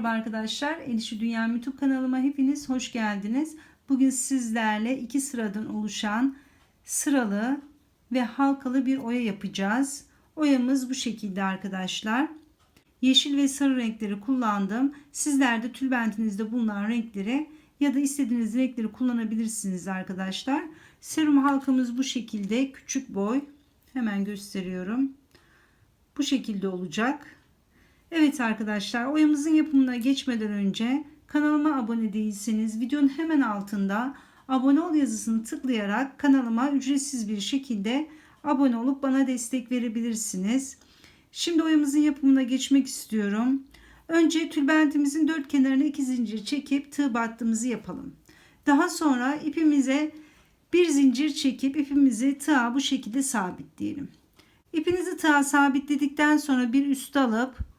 Merhaba arkadaşlar. Elişi Dünya YouTube kanalıma hepiniz hoş geldiniz. Bugün sizlerle iki sıradan oluşan sıralı ve halkalı bir oya yapacağız. Oyamız bu şekilde arkadaşlar. Yeşil ve sarı renkleri kullandım. Sizler de tülbentinizde bulunan renkleri ya da istediğiniz renkleri kullanabilirsiniz arkadaşlar. Serum halkamız bu şekilde küçük boy. Hemen gösteriyorum. Bu şekilde olacak. Evet arkadaşlar oyamızın yapımına geçmeden önce kanalıma abone değilseniz videonun hemen altında abone ol yazısını tıklayarak kanalıma ücretsiz bir şekilde abone olup bana destek verebilirsiniz. Şimdi oyamızın yapımına geçmek istiyorum. Önce tülbentimizin dört kenarına iki zincir çekip tığ battığımızı yapalım. Daha sonra ipimize bir zincir çekip ipimizi tığa bu şekilde sabitleyelim. İpinizi tığa sabitledikten sonra bir üst alıp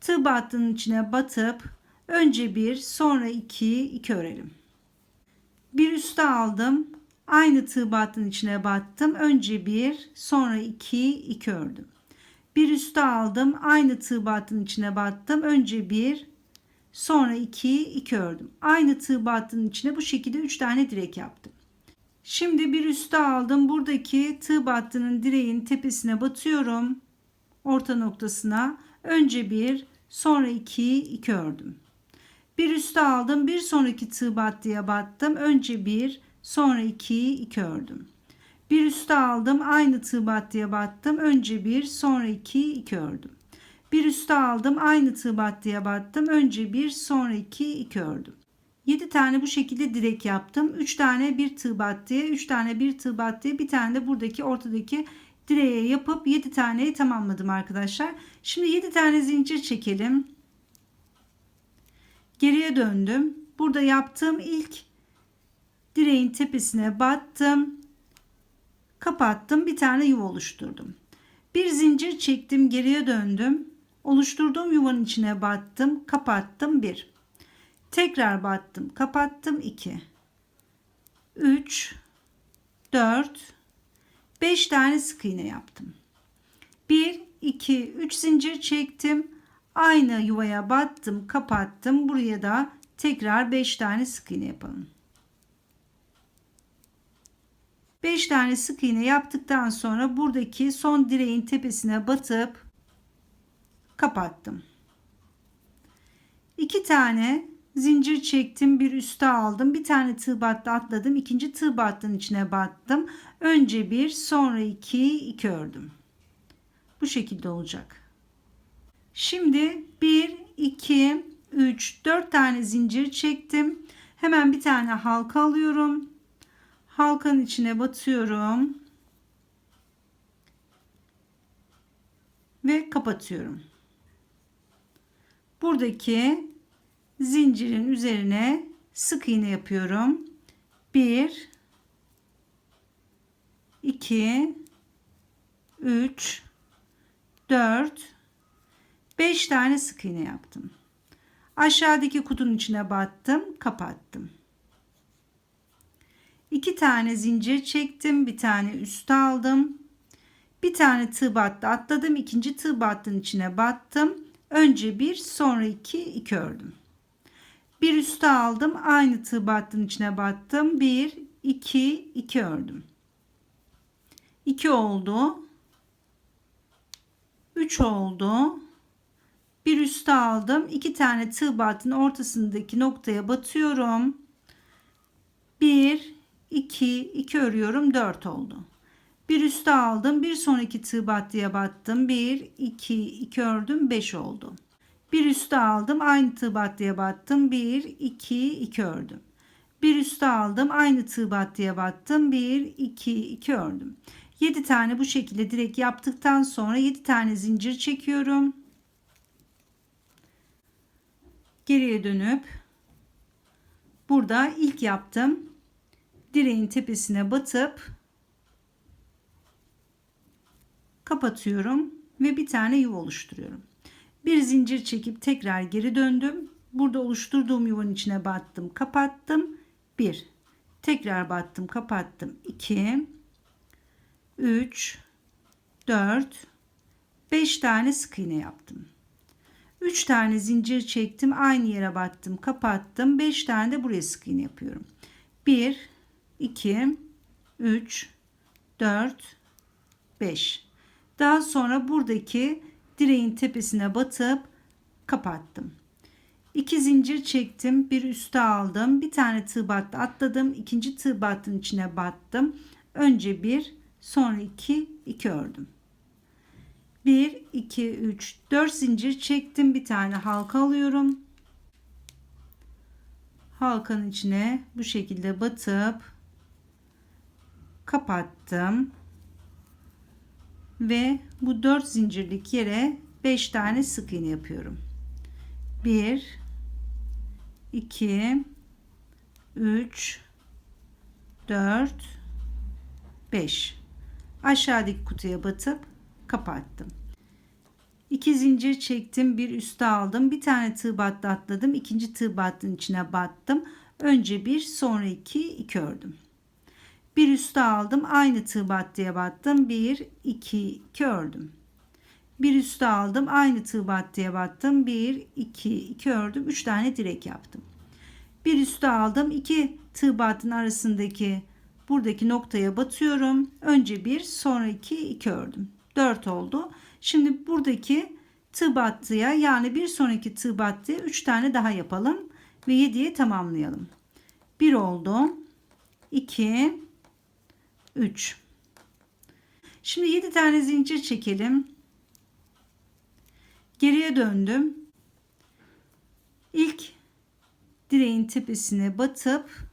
tığ battığının içine batıp önce bir sonra iki iki örelim. Bir üste aldım. Aynı tığ battığının içine battım. Önce bir sonra iki iki ördüm. Bir üste aldım. Aynı tığ battığının içine battım. Önce bir sonra iki iki ördüm. Aynı tığ battığının içine bu şekilde üç tane direk yaptım. Şimdi bir üste aldım. Buradaki tığ battığının direğin tepesine batıyorum. Orta noktasına. Önce bir sonra iki iki ördüm. Bir üste aldım. Bir sonraki tığ battıya battım. Önce bir sonra iki iki ördüm. Bir üste aldım. Aynı tığ battıya battım. Önce bir sonra iki iki ördüm. Bir üste aldım. Aynı tığ battıya battım. Önce bir sonra iki iki ördüm. 7 tane bu şekilde direk yaptım. 3 tane bir tığ battıya, 3 tane bir tığ battıya, bir tane de buradaki ortadaki direğe yapıp 7 taneyi tamamladım arkadaşlar. Şimdi 7 tane zincir çekelim. Geriye döndüm. Burada yaptığım ilk direğin tepesine battım. Kapattım. Bir tane yuva oluşturdum. Bir zincir çektim. Geriye döndüm. Oluşturduğum yuvanın içine battım. Kapattım. 1. Tekrar battım. Kapattım. 2. 3 4 5 tane sık iğne yaptım. 1 2 3 zincir çektim. Aynı yuvaya battım, kapattım. Buraya da tekrar 5 tane sık iğne yapalım. 5 tane sık iğne yaptıktan sonra buradaki son direğin tepesine batıp kapattım. 2 tane zincir çektim bir üste aldım. Bir tane tığ battı atladım. İkinci tığ battının içine battım. Önce bir sonra iki iki ördüm. Bu şekilde olacak. Şimdi 1 2 3 4 tane zincir çektim. Hemen bir tane halka alıyorum. Halkanın içine batıyorum. Ve kapatıyorum. Buradaki zincirin üzerine sık iğne yapıyorum. 1 2 3 4 5 tane sık iğne yaptım. Aşağıdaki kutunun içine battım, kapattım. 2 tane zincir çektim, bir tane üste aldım. Bir tane tığ battı, atladım. ikinci tığ battının içine battım. Önce bir, sonra iki, iki ördüm. Bir üste aldım. Aynı tığ battığın içine battım. 1, 2, 2 ördüm. 2 oldu. 3 oldu. Bir üste aldım. 2 tane tığ battığın ortasındaki noktaya batıyorum. 1, 2, 2 örüyorum. 4 oldu. Bir üste aldım. Bir sonraki tığ battıya battım. 1, 2, 2 ördüm. 5 oldu. Bir üste aldım. Aynı tığ battıya battım. 1, 2, 2 ördüm. Bir üste aldım. Aynı tığ battıya battım. 1, 2, 2 ördüm. 7 tane bu şekilde direkt yaptıktan sonra 7 tane zincir çekiyorum. Geriye dönüp burada ilk yaptım. Direğin tepesine batıp kapatıyorum ve bir tane yuva oluşturuyorum. Bir zincir çekip tekrar geri döndüm. Burada oluşturduğum yuvanın içine battım, kapattım. 1. Tekrar battım, kapattım. 2 3 4 5 tane sık iğne yaptım. 3 tane zincir çektim. Aynı yere battım. Kapattım. 5 tane de buraya sık iğne yapıyorum. 1 2 3 4 5 daha sonra buradaki direğin tepesine batıp kapattım. 2 zincir çektim bir üste aldım bir tane tığ battı atladım ikinci tığ battın içine battım. Önce bir sonra 2 2 ördüm. 1 2 3 4 zincir çektim bir tane halka alıyorum. Halkanın içine bu şekilde batıp kapattım ve bu 4 zincirlik yere 5 tane sık iğne yapıyorum. 1 2 3 4 5 aşağıdaki kutuya batıp kapattım. 2 zincir çektim bir üste aldım. Bir tane tığ battı atladım ikinci tığ battın içine battım. Önce bir sonra iki iki ördüm bir üste aldım aynı tığ battıya battım. 1 2 2 ördüm. Bir üste aldım aynı tığ battıya battım. 1 2 2 ördüm. 3 tane direk yaptım. Bir üste aldım 2 tığ battın arasındaki buradaki noktaya batıyorum. Önce bir sonra 2 2 ördüm. 4 oldu. Şimdi buradaki tığ battıya yani bir sonraki tığ battıya 3 tane daha yapalım ve 7'ye tamamlayalım. 1 oldu. 2 3 şimdi 7 tane zincir çekelim. Geriye döndüm. İlk direğin tepesine batıp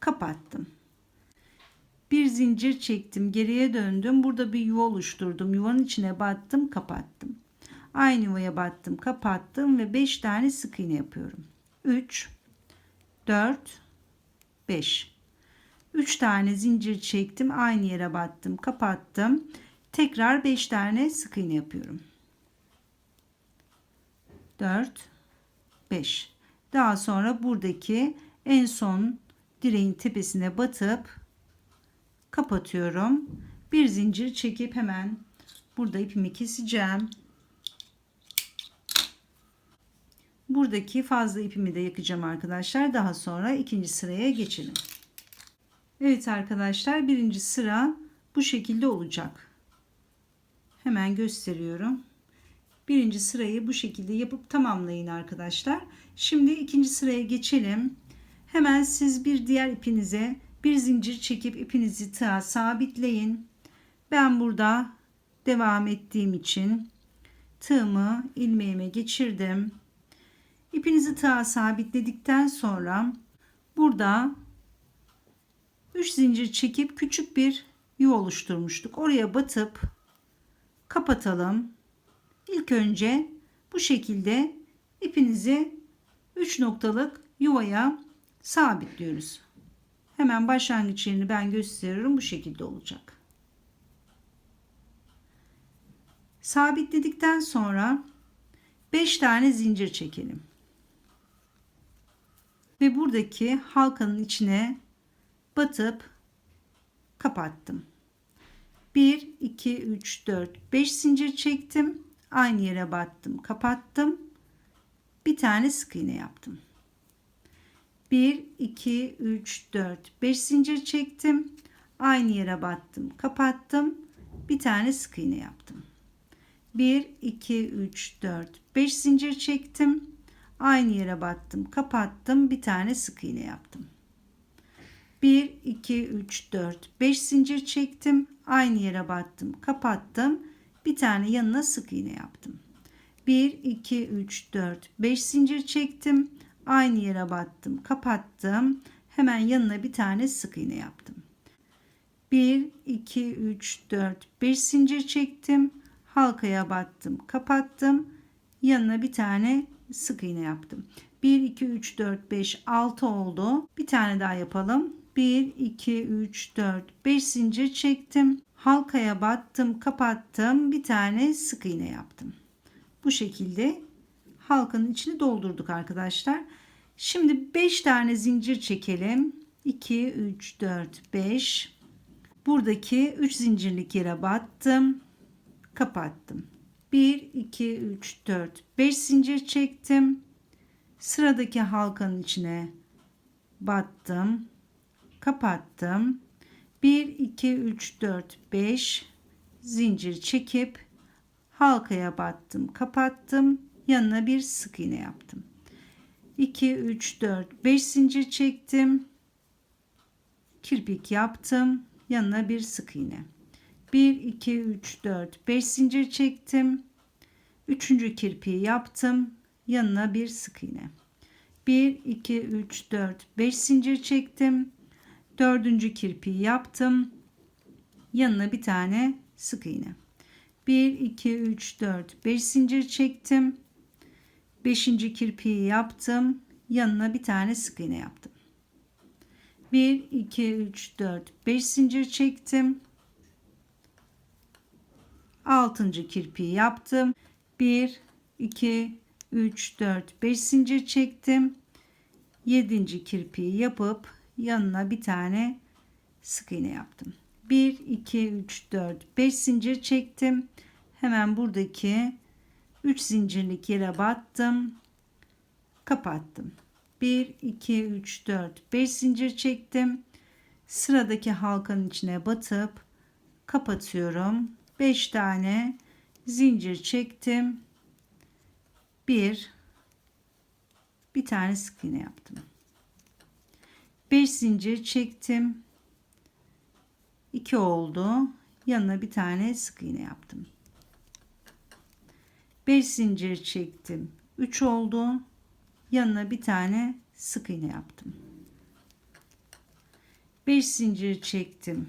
kapattım. Bir zincir çektim geriye döndüm. Burada bir yuva oluşturdum. Yuvanın içine battım kapattım. Aynı yuvaya battım kapattım ve 5 tane sık iğne yapıyorum. 3 4 5 3 tane zincir çektim aynı yere battım kapattım. Tekrar 5 tane sık iğne yapıyorum. 4 5 daha sonra buradaki en son direğin tepesine batıp kapatıyorum. Bir zincir çekip hemen burada ipimi keseceğim. Buradaki fazla ipimi de yakacağım arkadaşlar. Daha sonra ikinci sıraya geçelim Evet arkadaşlar birinci sıra bu şekilde olacak. Hemen gösteriyorum. Birinci sırayı bu şekilde yapıp tamamlayın arkadaşlar. Şimdi ikinci sıraya geçelim. Hemen siz bir diğer ipinize bir zincir çekip ipinizi tığa sabitleyin. Ben burada devam ettiğim için tığımı ilmeğime geçirdim. İpinizi tığa sabitledikten sonra burada 3 zincir çekip küçük bir yuva oluşturmuştuk. Oraya batıp kapatalım. İlk önce bu şekilde ipinizi 3 noktalık yuvaya sabitliyoruz. Hemen başlangıç yerini ben gösteriyorum. Bu şekilde olacak. Sabitledikten sonra 5 tane zincir çekelim. Ve buradaki halkanın içine batıp kapattım. 1 2 3 4 5 zincir çektim. Aynı yere battım, kapattım. Bir tane sık iğne yaptım. 1 2 3 4 5 zincir çektim. Aynı yere battım, kapattım. Bir tane sık iğne yaptım. 1 2 3 4 5 zincir çektim. Aynı yere battım, kapattım. Bir tane sık iğne yaptım. 1 2 3 4 5 zincir çektim. Aynı yere battım kapattım. Bir tane yanına sık iğne yaptım. 1 2 3 4 5 zincir çektim. Aynı yere battım kapattım. Hemen yanına bir tane sık iğne yaptım. 1 2 3 4 5 zincir çektim. Halkaya battım kapattım. Yanına bir tane sık iğne yaptım. 1 2 3 4 5 6 oldu. Bir tane daha yapalım 1 2 3 4 5 zincir çektim. Halkaya battım kapattım. Bir tane sık iğne yaptım. Bu şekilde halkanın içini doldurduk arkadaşlar. Şimdi 5 tane zincir çekelim. 2 3 4 5 buradaki 3 zincirlik yere battım. Kapattım. 1 2 3 4 5 zincir çektim. Sıradaki halkanın içine battım. Kapattım. 1 2 3 4 5 zincir çekip halkaya battım. Kapattım. Yanına bir sık iğne yaptım. 2 3 4 5 zincir çektim. Kirpik yaptım. Yanına bir sık iğne. 1 2 3 4 5 zincir çektim. Üçüncü kirpiği yaptım. Yanına bir sık iğne. 1 2 3 4 5 zincir çektim. Dördüncü kirpiği yaptım. Yanına bir tane sık iğne. 1 2 3 4 5 zincir çektim. Beşinci kirpiği yaptım. Yanına bir tane sık iğne yaptım. 1 2 3 4 5 zincir çektim. Altıncı kirpiği yaptım. 1 2 3 4 5 zincir çektim. Yedinci kirpiği yapıp yanına bir tane sık iğne yaptım. 1 2 3 4 5 zincir çektim. Hemen buradaki 3 zincirlik yere battım. Kapattım. 1 2 3 4 5 zincir çektim. Sıradaki halkanın içine batıp kapatıyorum. 5 tane zincir çektim. 1 bir tane sık iğne yaptım. 5 zincir çektim. 2 oldu. Yanına bir tane sık iğne yaptım. 5 zincir çektim. 3 oldu. Yanına bir tane sık iğne yaptım. 5 zincir çektim.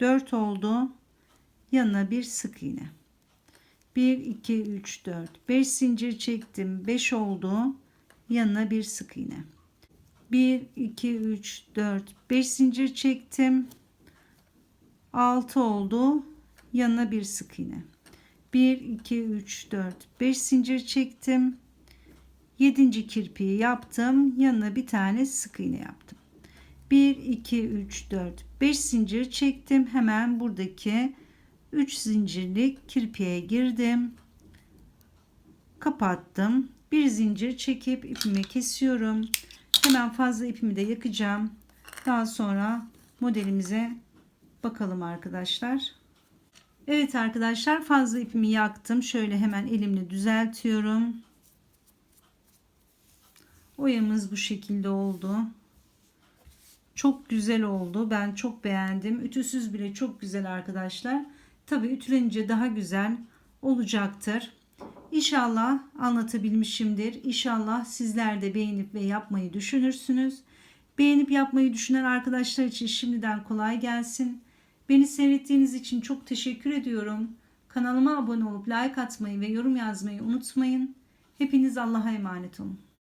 4 oldu. Yanına bir sık iğne. 1 2 3 4 5 zincir çektim. 5 oldu. Yanına bir sık iğne. 1 2 3 4 5 zincir çektim. 6 oldu. Yanına bir sık iğne. 1 2 3 4 5 zincir çektim. 7. kirpiği yaptım. Yanına bir tane sık iğne yaptım. 1 2 3 4 5 zincir çektim. Hemen buradaki 3 zincirlik kirpiğe girdim. Kapattım. Bir zincir çekip ipimi kesiyorum. Hemen fazla ipimi de yakacağım. Daha sonra modelimize bakalım arkadaşlar. Evet arkadaşlar fazla ipimi yaktım. Şöyle hemen elimle düzeltiyorum. Oyamız bu şekilde oldu. Çok güzel oldu. Ben çok beğendim. Ütüsüz bile çok güzel arkadaşlar. Tabi ütülenince daha güzel olacaktır. İnşallah anlatabilmişimdir. İnşallah sizler de beğenip ve yapmayı düşünürsünüz. Beğenip yapmayı düşünen arkadaşlar için şimdiden kolay gelsin. Beni seyrettiğiniz için çok teşekkür ediyorum. Kanalıma abone olup like atmayı ve yorum yazmayı unutmayın. Hepiniz Allah'a emanet olun.